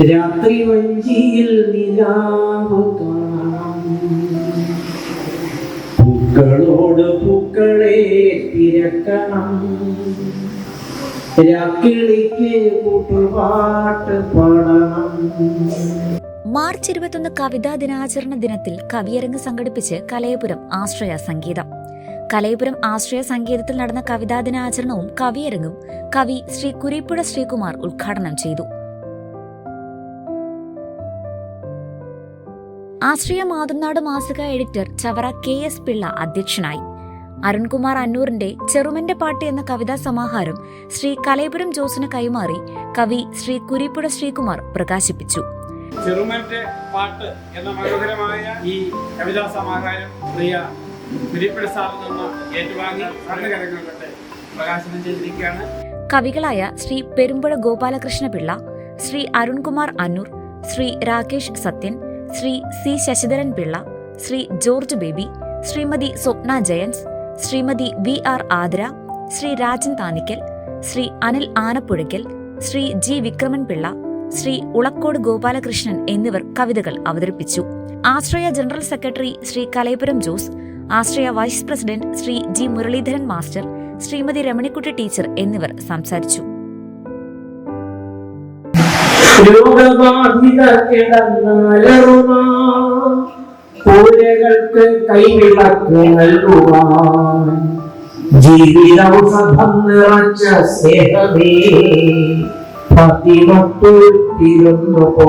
രാത്രി വഞ്ചിയിൽ നിലാവ് പൂക്കളോട് പൂക്കളെ തിരക്കണം. രാക്കിളിക്ക് കൂട്ടുപാട്ട് പാടണം. മാർച്ച് ഇരുപത്തൊന്ന് കവിതാ ദിനാചരണ ദിനത്തിൽ കവിയരങ്ങ് സംഘടിപ്പിച്ച് കലയപുരം ആശ്രയ സംഗീതം. കലയപുരം ആശ്രയ സംഗീതത്തിൽ നടന്ന കവിതാ ദിനാചരണവും കവിയരങ്ങും കവി ശ്രീ കുരിപ്പുഴ ശ്രീകുമാർ ഉദ്ഘാടനം ചെയ്തു. ആശ്രയ മാതൃനാട് മാസിക editor Chavara K S Pillai അധ്യക്ഷനായി. അരുൺകുമാർ അന്നൂറിന്റെ ചെറുമന്റെ പാട്ട് എന്ന കവിതാ സമാഹാരം ശ്രീ കലൈപുരം ജോസിന് കൈമാറി കവി ശ്രീ കുരിപ്പുഴ ശ്രീകുമാർ പ്രകാശിപ്പിച്ചു. ചെറുമന്റെ പാട്ട് എന്ന മനോഹരമായ ഈ കവിതാ സമാഹാരം പ്രിയ കുരിപ്പുഴ സാറിൽ നിന്ന് ഏറ്റുവാങ്ങി ഭരണകരങ്ങൾ പ്രകാശനം ചെയ്തിരിക്കുകയാണ്. കവികളായ Shri Perumpuzha Gopalakrishna Pillai Shri Arunkumar Annur Shri Rakesh Sathyan Shri C Sasidharan Pillai Shri George Baby Shrimati Swapna Jayans Shrimati V R Athira Shri Rajan Thanikkal Shri Anil Anappuzhakkal Shri G Vikraman Pillai Shri Ulakkodu Gopalakrishnan എന്നിവർ കവിതകൾ അവതരിപ്പിച്ചു. Ashraya general secretary Shri Kalayapuram Jose Ashraya vice president Shri G Muralidharan master Shrimati Ramanikutty teacher എന്നിവർ സംസാരിച്ചു. രോഗബാധിത കിടന്നാലറുമാ പൂരകൾക്ക് കൈവിളക്ക് നൽകുക ജീവിതൗഷധം നിറച്ച സ്നേഹമേ. പതിമത്തു തിരുന്നു പോ